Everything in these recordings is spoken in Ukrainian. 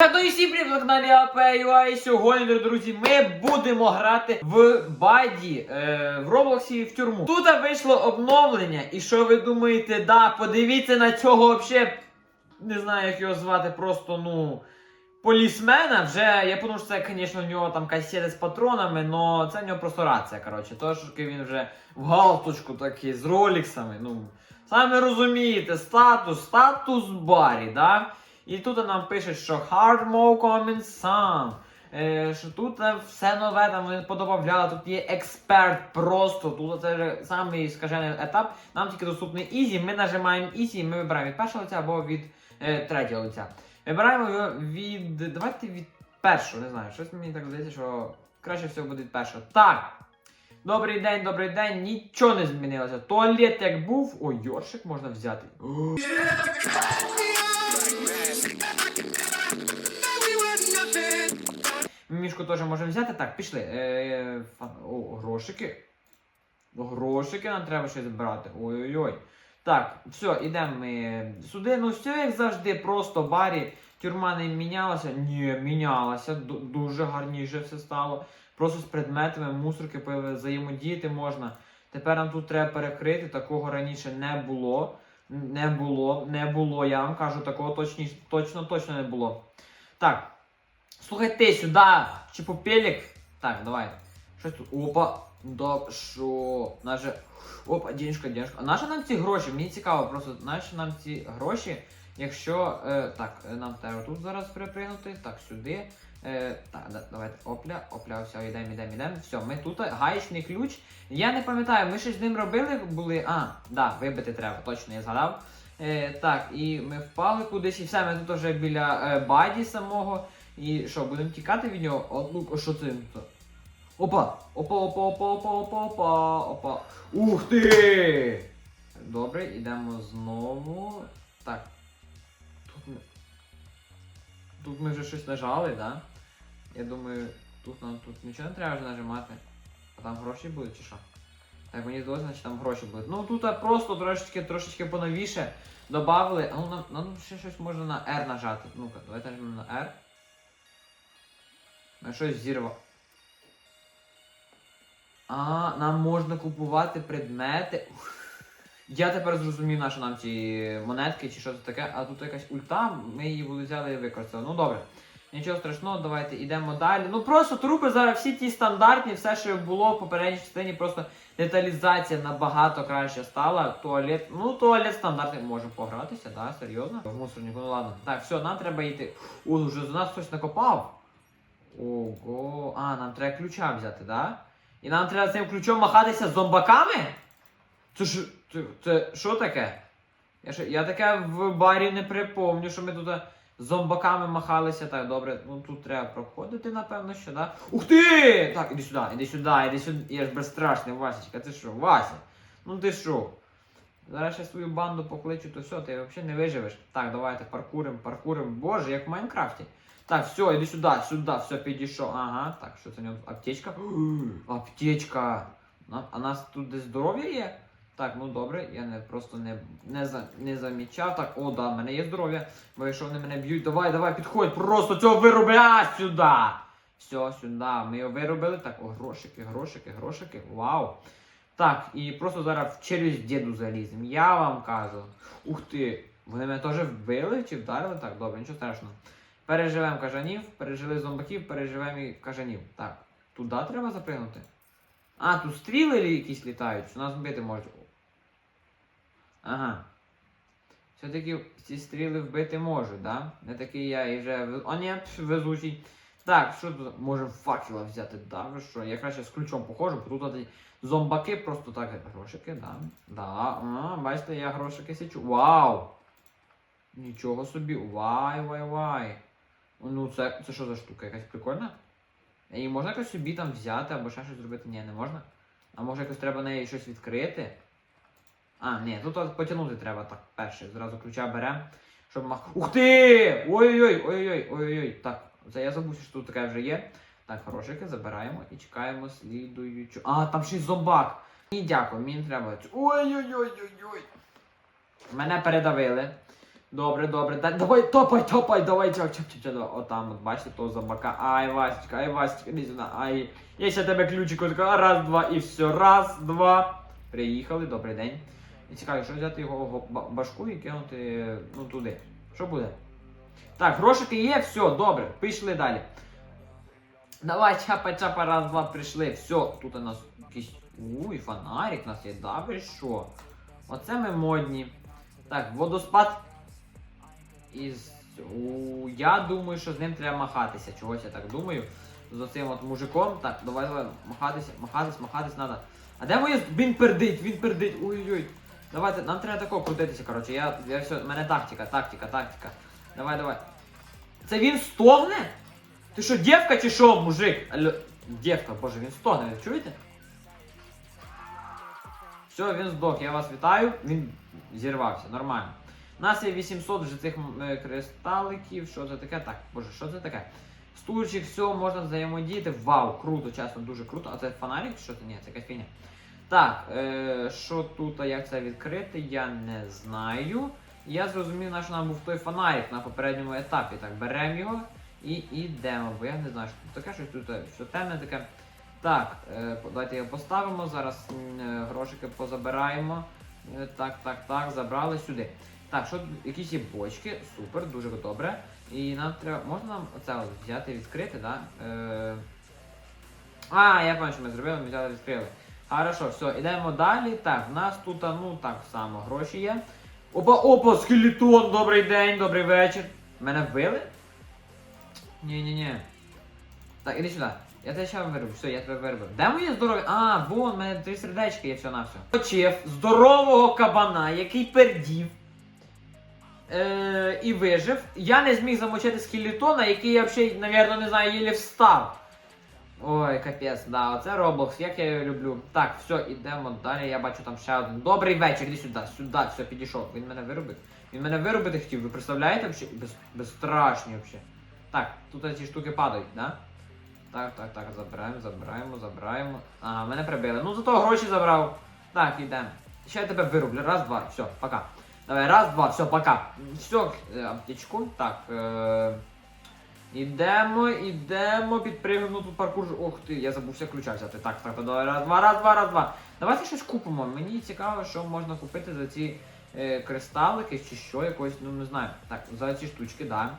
Ну і всім привіт на каналі АПЮА і сьогодні, друзі, ми будемо грати в Баді е, в Роблоксі в тюрму. Тут вийшло обновлення, і що ви думаєте, да, подивіться на цього вообще, не знаю, як його звати, просто, ну, полісмена. Вже, я подумав, що це, звісно, в нього там касети з патронами, але це в нього просто рація, коротше. Тож він вже в галстучку такий, з роліксами, ну, самі розумієте, статус, статус барі, да? І тут нам пишуть, що hard mode coming some. Е, що тут е, все нове там вони подобавляли, тут є експерт просто. Тут це самий скажений етап. Нам тільки доступний Easy. Ми нажимаємо Easy, і ми вибираємо від першого лиця або від е, третього лиця. Вибираємо його від. Давайте від першого, не знаю. Щось мені так здається, що краще всього буде від першого. Так. Добрий день, добрий день, нічого не змінилося. Туалет як був. Ой, йоршик можна взяти. Мішку теж можемо взяти. Так, пішли. Е, фа- о, грошики. Грошики нам треба щось брати. Ой-ой-ой. Так, все, йдемо ми сюди. Ну, все як завжди, просто барі. Тюрма не мінялася. Ні, мінялася. Дуже гарніше все стало. Просто з предметами, мусорки взаємодіяти можна. Тепер нам тут треба перекрити. Такого раніше не було. Не було, не було. Я вам кажу, такого точні, точно, точно не було. Так. Слухай ти сюди, чепопелік. Так, давай. Щось тут. Опа. Да, що? Наже. Опа, денежка, денежка. А наша нам ці гроші? Мені цікаво, просто наші нам ці гроші, якщо. Е, так, е, нам треба тут зараз перепригнути. Так, сюди. Е, так, да, давайте. Опля, опля, все, йдемо, йдемо, йдемо. Все, ми тут. Гаєчний ключ. Я не пам'ятаю, ми щось з ним робили були. А, да, вибити треба, точно я згадав. Е, так, і ми впали кудись, і все, ми тут вже біля е, баді самого. І що, будемо тікати від нього? О, ну, що це? Опа! Опа, опа, опа, опа, опа, опа, опа. Ух ти! Добре, йдемо знову. Так. Тут ми. Тут ми вже щось нажали, да? Я думаю, тут нам тут нічого не треба вже нажимати. А там гроші будуть чи що? Так, мені здалося, значить там гроші будуть. Ну тут просто трошечки, трошечки поновіше добавили. А ну нам, нам ще щось можна на R нажати. Ну-ка, давайте нажмемо на R. Щось зірвав. А, нам можна купувати предмети. Я тепер зрозумів, на що нам ці монетки чи що це таке, а тут якась ульта, ми її були взяли і використали. Ну добре. Нічого страшного, давайте йдемо далі. Ну просто трупи зараз всі ті стандартні, все, що було в попередній частині, просто деталізація набагато краще стала. Туалет, ну туалет стандартний, можемо погратися, да, серйозно. В мусорнику, ну ладно. Так, все, нам треба йти. О, вже за нас хтось накопав. Ого. А, нам треба ключа взяти, да? І нам треба цим ключом махатися з зомбаками? Це ж. Це, це що таке? Я, ще- я таке в барі не припомню, що ми тут е, з зомбаками махалися. Так, добре, ну тут треба проходити, напевно, що, да? Ух ти! Так, іди сюди, іди сюди, іди сюди. Я ж безстрашний, Васечка, ти що, Вася? Ну ти що? Зараз ще свою банду покличу, то все, ти взагалі не виживеш. Так, давайте паркурим, паркурим. Боже, як в Майнкрафті. Так, все, іди сюди, сюди, все, підійшов. Ага, так, що це у нього? Аптечка? Аптечка. А нас тут десь здоров'я є? Так, ну добре, я не просто не, не, за, не замічав. Так, о, да, в мене є здоров'я. Бо якщо вони мене б'ють, давай, давай, підходь, просто цього вироби, а, сюди. Все, сюди. Ми його виробили. Так, о, грошики, грошики, грошики. Вау. Так, і просто зараз в челюсть діду залізем. Я вам кажу. Ух ти, вони мене теж вбили чи вдарили? Так, добре, нічого страшного. Переживемо кажанів, пережили зомбаків, переживемо і кажанів. Так, туди треба запригнути. А, тут стріли якісь літають, що нас вбити можуть. Ага. Все-таки ці стріли вбити можуть, да? Не такий я і вже. О, ні, везучий. Так, що тут? Можемо факела взяти, да? Що? Я краще з ключом походжу, бо тут зомбаки просто так грошики, да. Да. А, бачите, я грошики січу. Вау! Нічого собі. Вай, вай, вай. Ну, це, це що за штука? Якась прикольна? Її можна якось собі там взяти або ще щось зробити? Ні, не можна. А може якось треба неї щось відкрити? А, ні, тут от потягнути треба так перше. Зразу ключа беремо. Щоб мах. Ух ти! Ой-ой-ой, ой-ой-ой, ой-ой-ой. Так, це я забув, що тут таке вже є. Так, грошики забираємо і чекаємо слідуючу. А, там ще й зомбак. Ні, дякую, мені треба. Ой-ой-ой-ой-ой. Мене передавили. Добре, добре. Да, давай, топай, топай, давай, чап, чап, чап, чап. давай. Отам, от, бачите, того зомбака. Ай, Васечка, ай, Васечка, іди сюди. Ай. Я ще тебе ключик така. Раз, два, і все. Раз, два. Приїхали, добрий день. І цікаво, що взяти його башку і кинути ну, туди. Що буде? Так, грошики є, все, добре, пішли далі. Давай, чапа, чапа, раз, два, прийшли. Все, тут у нас якийсь. Уй, фонарик у нас є, да ви що? Оце ми модні. Так, водоспад. Із. У, я думаю, що з ним треба махатися. Чогось я так думаю. З оцим от мужиком. Так, давай, давай, махатися, махатись, махатись треба. А де моє. Він пердить, він пердить. Ой-ой-ой. Давайте, нам треба тако крутитися, коротше. Я, я все, в мене тактика, тактика, тактика. Давай, давай. Це він стогне? Ти що, дівка чи що, мужик? Алло, дівка, боже, він стогне, ви чуєте? Все, він здох, я вас вітаю. Він зірвався, нормально. У нас є 800 вже цих е, кристаликів. Що це таке? Так, боже, що це таке? Стульчик, все, можна взаємодіяти. Вау, круто, чесно, дуже круто. А це фонарик? Що це? Ні, це якась фігня. Так, е, що тут, як це відкрити, я не знаю. Я зрозумів, на що нам був той фонарик на попередньому етапі. Так, беремо його і йдемо, бо я не знаю, що тут таке, щось тут е, що темне таке. Так, е, давайте його поставимо. Зараз е, грошики позабираємо. Е, Так, так, так, забрали сюди. Так, що? Якісь є бочки, супер, дуже добре. І нам треба. Можна нам оце взяти, відкрити, да? Е... А, я пам'ятаю, що ми зробили, ми взяли відкрили. Хорошо, все, йдемо далі. Так, в нас тут, ну так само, гроші є. Опа, опа, скелетон, добрий день, добрий вечір. Мене вбили? Ні-ні-ні. Так, іди сюди. Я тебе ще вирву, все, я тебе вирву. Де моє здоров'я? А, вон, в мене три сердечки є все на все. Почив здорового кабана, який пердів. Е, і вижив. Я не зміг замочити скелетона, який я взагалі, напевно, не знаю, єлі встав. Ой, капець, да, оце Roblox, як я його люблю. Так, все, ідемо далі. Я бачу там ще один. Добрий вечір, іди сюди, сюди, все, підійшов. Він мене виробив. Він мене виробити хотів, ви представляєте взагалі? Без, безстрашні взагалі. Так, тут ці штуки падають, да? Так, так, так, забираємо, забираємо, забираємо. Ага, мене прибили. Ну зато гроші забрав. Так, йдемо. Ще я тебе вироблю. Раз, два, все, пока. Давай, раз, два, все, пока. Все, е, аптечку. Так. Е... Ідемо, ідемо, підпригнемо Ну, тут паркур. Ох ти, я забувся ключа взяти. Так, так, давай, раз, два, раз, два, раз, два. Давайте щось купимо. Мені цікаво, що можна купити за ці е, кристалики чи що, якось, ну не знаю. Так, за ці штучки, да.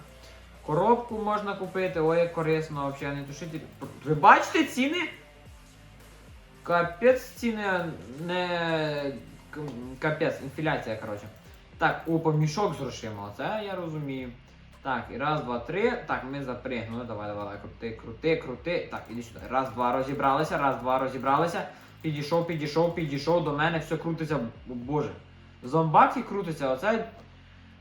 Коробку можна купити, ой, як корисно, взагалі не тушити. Ви бачите ціни? Капець ціни не. Капець, інфляція, коротше. Так, опа, мішок з грошима, це я розумію. Так, і раз, два, три. Так, ми запригнули. Давай, давай, давай, крути, крути, крути. Так, іди сюди. Раз, два, розібралися, раз, два, розібралися. Підійшов, підійшов, підійшов до мене, все крутиться. Боже. Зомбаки крутиться, оце.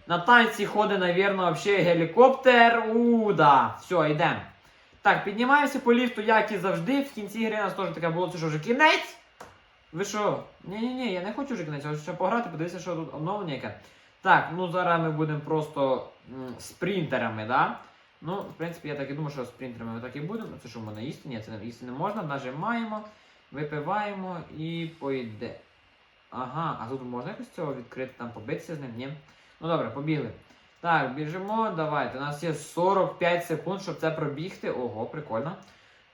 На танці ходить, навірно, взагалі гелікоптер. У, да. Все, йдемо. Так, піднімаємося по ліфту, як і завжди. В кінці гри нас теж таке було, це що вже кінець? Ви що? Ні-ні-ні, я не хочу вже кінець, я хочу пограти, подивитися, що тут обновлення яке. Так, ну зараз ми будемо просто м, спринтерами, да? Ну, в принципі, я так і думаю, що спринтерами ми так і будемо. Це що можна їсти? Ні, це не їсти не можна. Нажимаємо, випиваємо і пойде. Ага, а тут можна якось цього відкрити, там побитися з ним? Ні. Ну добре, побігли. Так, біжимо, давайте. У нас є 45 секунд, щоб це пробігти. Ого, прикольно.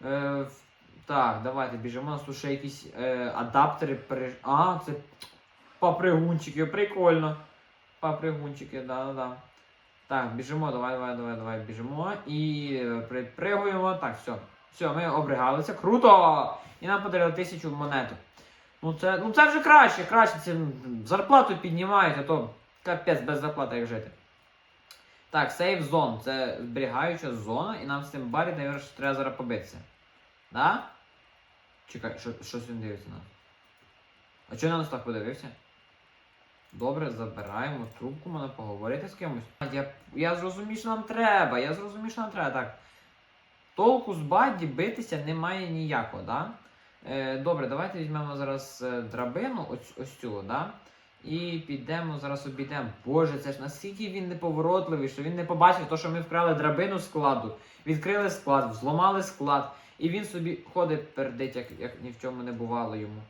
Е, в- так, давайте біжимо. У нас тут ще якісь е, адаптери. При... А, це папригунчики, прикольно. Папригунчики, да-да-да. Так, біжимо, давай, давай, давай, давай, біжимо. І е, припригуємо. Так, все. Все, ми обригалися. Круто! І нам подарили тисячу монеток. Ну це, ну це вже краще, краще. Це зарплату піднімають, а то капець без зарплати як жити. Так, сейф зон. Це зберігаюча зона, і нам з цим барі, навіть, треба зараз побитися. Да? Чекай, що, щось він дивиться на нас. А чого на нас так подивився? Добре, забираємо трубку, можна поговорити з кимось. Я, я зрозумів, що нам треба. Я зрозумів, що нам треба. Так. Толку з Бадді битися немає ніякого, да? Е, добре, давайте візьмемо зараз е, драбину, ось, ось цю, да? І підемо зараз обійдемо. Боже, це ж наскільки він неповоротливий, що він не побачив то, що ми вкрали драбину складу, відкрили склад, зламали склад, і він собі ходить пердить, як, як ні в чому не бувало йому.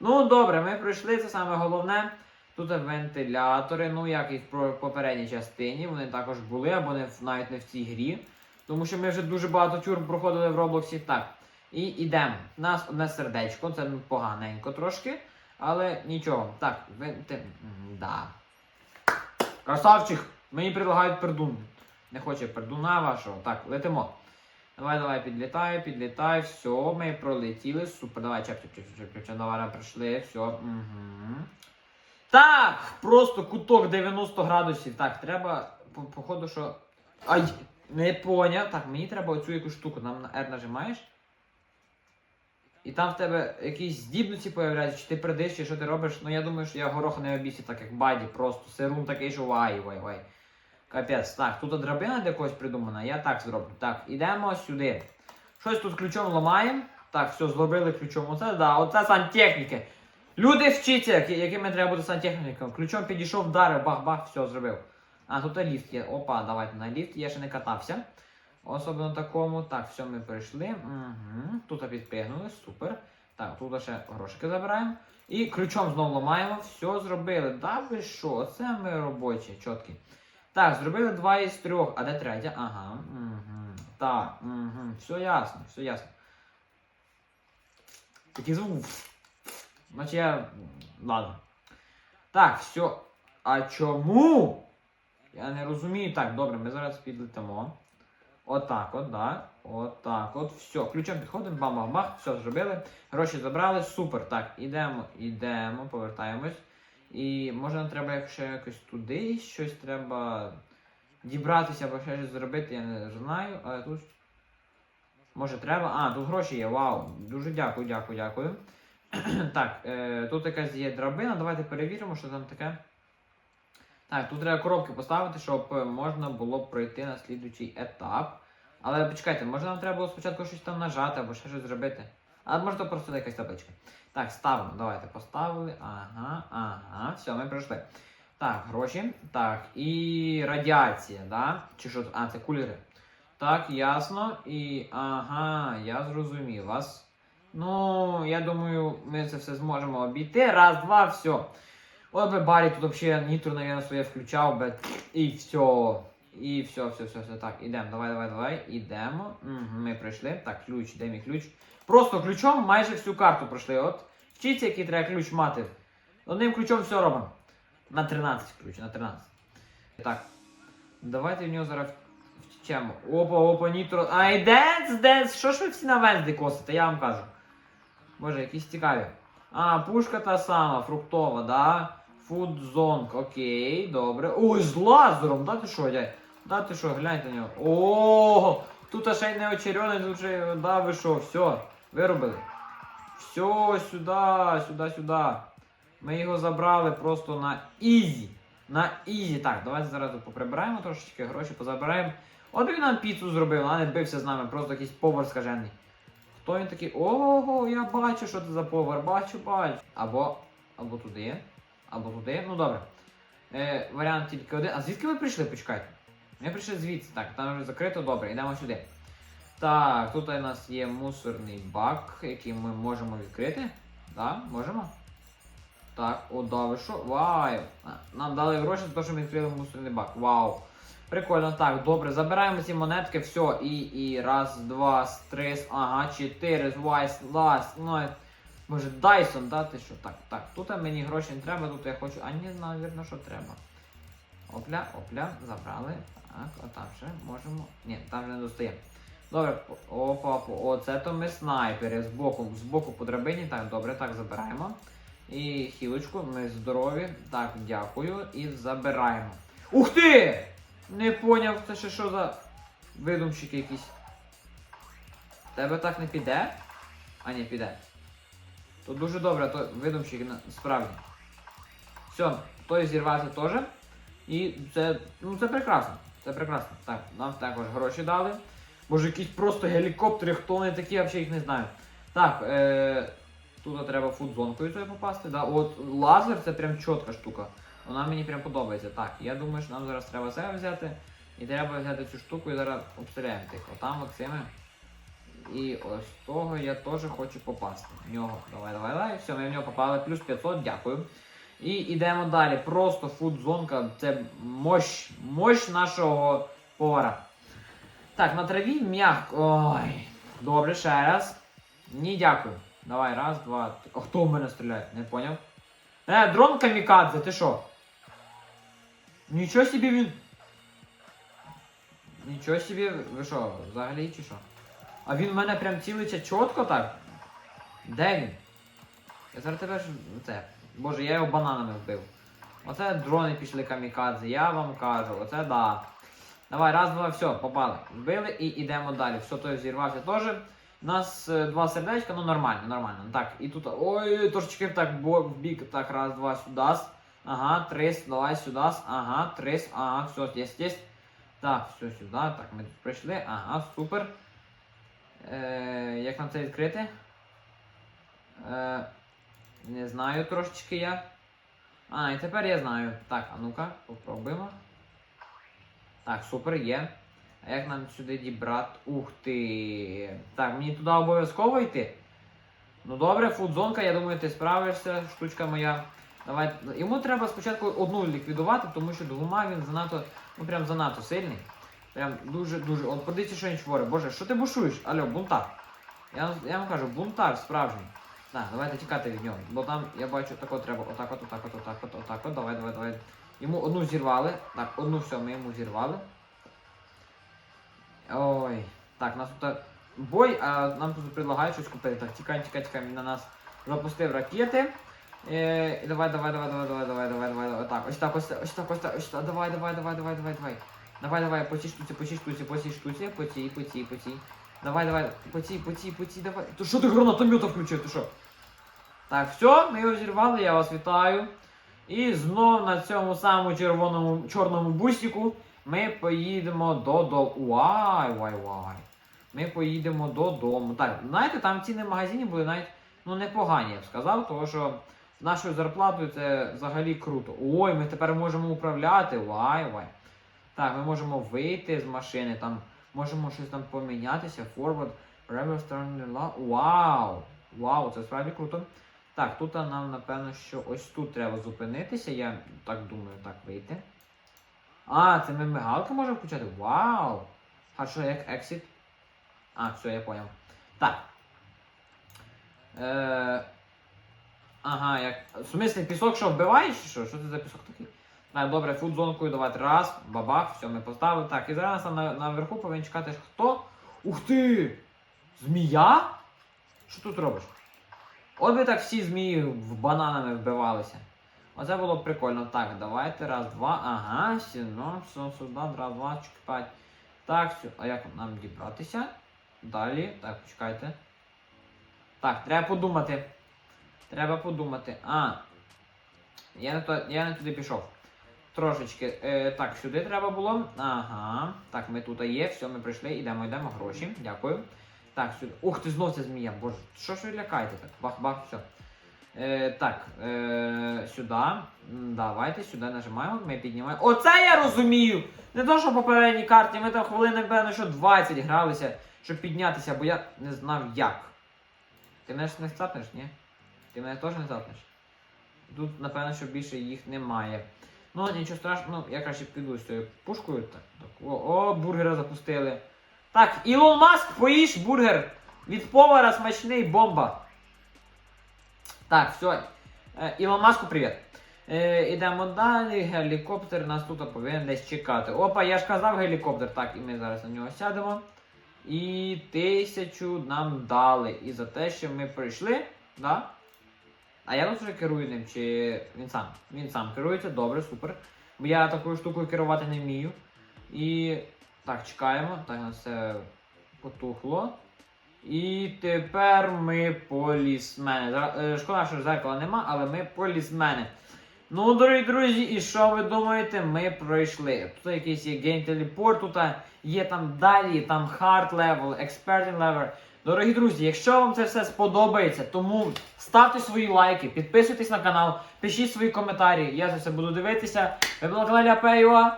Ну, добре, ми пройшли, це саме головне. Тут вентилятори, ну як і в попередній частині, вони також були, або не навіть не в цій грі. Тому що ми вже дуже багато тюрм проходили в Роблоксі. Так. І йдемо. У нас одне сердечко, це поганенько трошки, але нічого. Так, венти... Да. Красавчик! Мені предлагають пердун. Не хоче пердуна вашого. Так, летимо. Давай, давай, підлітай, підлітай, все, ми пролетіли, супер, давай, чеп, чеп, чеп, чеп, чеп, давай, пройшли, все. Угу. Так, просто куток 90 градусів. Так, треба, по- походу, що. Ай, не поняв. Так, мені треба оцю якусь штуку, нам на R нажимаєш. І там в тебе якісь здібності появляються, чи ти придиш, чи що ти робиш. Ну я думаю, що я гороха не обійся, так як баді, просто серум такий, що вай, вай, вай. Капець. Так, тут драбина для когось придумана, я так зроблю. Так, ідемо сюди. Щось тут ключом ламаємо. Так, все, зробили ключом. Оце да, оце сантехніки. Люди вчаться, які- якими треба бути сантехніком. Ключом підійшов, вдарив, бах-бах, все, зробив. А, тут ліфт є. Опа, давайте на ліфт, я ще не катався. Особливо такому. Так, все, ми прийшли. Угу. Тут підпригнули, супер. Так, тут ще грошики забираємо. І ключом знову ламаємо. Все зробили. Да ви що? Це ми робочі, чіткі. Так, зробили два із трьох. А де третя? Ага. Угу. Так, угу. Все ясно, все ясно. Такий звук. Значить я. Ладно. Так, все. А чому? Я не розумію. Так, добре, ми зараз підлетимо. Отак от, да. Отак от. Все. Ключом підходимо, бам-бам-бах, все зробили. Гроші забрали, супер. Так, ідемо, ідемо, повертаємось. І може нам треба якщо якось туди щось треба дібратися або ще щось зробити, я не знаю, але тут. Може треба. А, тут гроші є, вау. Дуже дякую, дякую, дякую. так, е, тут якась є драбина, давайте перевіримо, що там таке. Так, тут треба коробки поставити, щоб можна було пройти на слідуючий етап. Але почекайте, може нам треба було спочатку щось там нажати або ще щось зробити. А може то просто якась табличка. Так, ставимо. Давайте поставили. Ага, ага. Все, ми пройшли. Так, гроші. Так, і радіація, да? Чи що? А, це кулери. Так, ясно. І ага, я зрозумів вас. Ну, я думаю, ми це все зможемо обійти. Раз, два, все. От би Барі тут взагалі нітро, наверное, своє включав би. І все. І все, все, все, все. Так, ідемо. Давай, давай, давай. Ідемо. Угу, ми пройшли. Так, ключ, де мій ключ? Просто ключом майже всю карту пройшли. От вчіться, який треба ключ мати. Одним ключом все робимо. На 13 ключ, на 13. Так. Давайте в нього зараз втечемо. Опа, опа, нітро. Ай, денс, денс! Що ж ви всі на Венсді косите, я вам кажу. Боже, якісь цікаві. А, пушка та сама, фруктова, да? Фудзонг, окей, добре. Ой, з лазером, да ти що, дядь? Да ти що, гляньте на нього. О, тут ще й не очерьоний, тут ще, да ви що, все, виробили. Все, сюди, сюди, сюди. Ми його забрали просто на ізі. На ізі. Так, давайте зараз поприбираємо трошечки, гроші позабираємо. От він нам піцу зробив, а не бився з нами, просто якийсь повар скажений. Хто він такий? Ого, я бачу, що це за повар, бачу, бачу. Або, або туди, або туди. Ну добре. Е, варіант тільки один. А звідки ви прийшли? Почекайте. Ми прийшли звідси. Так, там вже закрито, добре, йдемо сюди. Так, тут у нас є мусорний бак, який ми можемо відкрити. Так, можемо? Так, о, да, ви що? Вау! Нам дали гроші за те, що ми відкрили мусорний бак. Вау! Прикольно, так, добре, забираємо ці монетки, все, і, і раз, два, три, ага, чотири, вайс, лас, ну, може, Дайсон, да, ти що? Так, так, тут мені гроші не треба, тут я хочу, а ні, навірно, що треба. Опля, опля, забрали. Так, а там ще можемо. Ні, там вже не достає. Добре, опа, опа, оце то ми снайпери. Збоку, збоку по драбині. Так, добре, так, забираємо. І хілочку, ми здорові. Так, дякую. І забираємо. Ух ти! Не поняв, це ще що за видумщики якісь. Тебе так не піде? А ні, піде. То дуже добре, то видумщик справді. Все, той зірвався теж. І це, ну це прекрасно. Це прекрасно. Так, нам також гроші дали. Боже, якісь просто гелікоптери, хто вони такі, я взагалі їх не знаю. Так, е, тут треба фудзонкою попасти. Да? От лазер це прям чітка штука. Вона мені прям подобається. Так, я думаю, що нам зараз треба це взяти. І треба взяти цю штуку і зараз обстріляємо тих. Отам от цими. І ось того я теж хочу попасти. В нього. Давай, давай, давай. Все, ми в нього попали. Плюс 500, дякую. І йдемо далі. Просто фудзонка. Це мощ, мощ нашого повара. Так, на траві м'яко. Ой. Добре, ще раз. Ні, дякую. Давай, раз, два. три. А хто в мене стріляє? Не поняв. Е, дрон камікадзе, ти що? Нічого собі він. Нічого собі, ви що, взагалі чи що? А він в мене прям цілиться чітко так. Де він? Я зараз тебе ж. Це. Боже, я його бананами вбив. Оце дрони пішли камікадзе, я вам кажу, оце да. Давай, раз, два, все, попали. Вбили і йдемо далі. Все, той зірвався теж. У нас е, два сердечка, ну нормально, нормально. Так, і тут. Ой, трошечки так бо- в бік. Так, раз, два, сюди. Ага, три, давай сюди. Ага, три, ага, все, здесь, здесь. Так, все сюди. Так, ми тут прийшли. Ага, супер. Е, як нам це відкрити? Е, не знаю трошечки я. А, і тепер я знаю. Так, а ну-ка, попробуємо. Так, супер, є. А як нам сюди дібрати? Ух ти. Так, мені туди обов'язково йти. Ну добре, фудзонка, я думаю, ти справишся, штучка моя. Давай. Йому треба спочатку одну ліквідувати, тому що двома він занадто, ну прям занадто сильний. Прям дуже-дуже. От подивіться, що він творить. Боже, що ти бушуєш? Алло, бунтар. Я, я вам кажу, бунтар справжній. Так, давайте тікати від нього. Бо там я бачу, тако треба. Отак от, отак от, отак от, отак от. Давай, давай, давай. Йому одну зірвали. Так, одну все, ми йому зірвали. Ой. Так, нас тут бой, а нам тут предлагають щось купити. Так, тікай, тікай, тікай, він на нас запустив ракети. Е, Давай, давай, давай, давай, давай, давай, давай, давай. Отак, ось так, ось так, ось так, ось так, ось так. Давай, давай, давай, давай, давай, давай. Давай, давай, по цій штуці, по цій штуці, по цій штуці, по цій, по цій, по цій. Давай, давай, по цій, по цій, по давай. То що ти гранатомета включив, ти що? Так, все, ми його зірвали, я вас вітаю. І знов на цьому самому червоному чорному бусіку ми поїдемо додому. Вай, вай, вай. Ми поїдемо додому. Так, знаєте, там ціни в магазині були навіть ну, непогані, я б сказав, тому що з нашою зарплатою це взагалі круто. Ой, ми тепер можемо управляти. Вай, вай. Так, ми можемо вийти з машини, там можемо щось там помінятися. Forward, reverse, turn left. Вау! Вау, це справді круто. Так, тут нам, напевно, що ось тут треба зупинитися, я так думаю, так вийти. А, це ми мигалки можемо включати? Вау! А що, як exit? А, все, я поняв. Так. Е... Ага, як. В смислі, пісок що вбиваєш? Що? Що це за пісок такий? Добре, фудзонкою давати. Раз, бабах, все, ми поставили. Так, і зараз на, наверху повинен чекати хто? Ух ти! Змія? Що тут робиш? От би так всі змії в бананами вбивалися. Оце було б прикольно. Так, давайте. Раз, два. Ага, сіно, все, сюди, раз, два, чекай. Так, все. А як нам дібратися? Далі. Так, почекайте. Так, треба подумати. Треба подумати. А. Я не, то, я не туди пішов. Трошечки. Е, так, сюди треба було. Ага. Так, ми тут є. Все, ми прийшли. Йдемо, йдемо. Гроші. Дякую. Так, сюди. Ух ти, знов ця змія. Боже, що ж ви лякаєте так? Бах-бах, все. Е, так, е, сюди. Давайте сюди нажимаємо, ми піднімаємо. Оце я розумію! Не то, що в попередній карті, ми там хвилини, напевно, що 20 гралися, щоб піднятися, бо я не знав як. Ти мене ж не статнеш, ні? Ти мене теж не статнеш? Тут, напевно, що більше їх немає. Ну, нічого страшного, ну, я краще піду з цією пушкою. Так, так. О, о, бургера запустили. Так, Ілон Маск, поїж бургер від повара смачний бомба. Так, все. Е, Ілон Маску, привіт. Е, ідемо далі. Гелікоптер нас тут повинен десь чекати. Опа, я ж казав гелікоптер. Так, і ми зараз на нього сядемо. І тисячу нам дали. І за те, що ми прийшли. Да? А я вже керую ним, чи він сам? Він сам керується, добре, супер. Бо я такою штукою керувати не вмію. І так, чекаємо. Так, у нас все потухло. І тепер ми полісмени. Е, Шкода, що зеркала нема, але ми полісмени. Ну, дорогі друзі, і що ви думаєте? Ми пройшли. Тут якийсь є гейм телепорт, тут є там далі, там hard level, experting level. Дорогі друзі, якщо вам це все сподобається, тому ставте свої лайки, підписуйтесь на канал, пишіть свої коментарі. Я за все буду дивитися. Ви були на каналі Апеюа.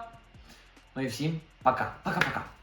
Ну і всім пока. Пока-пока.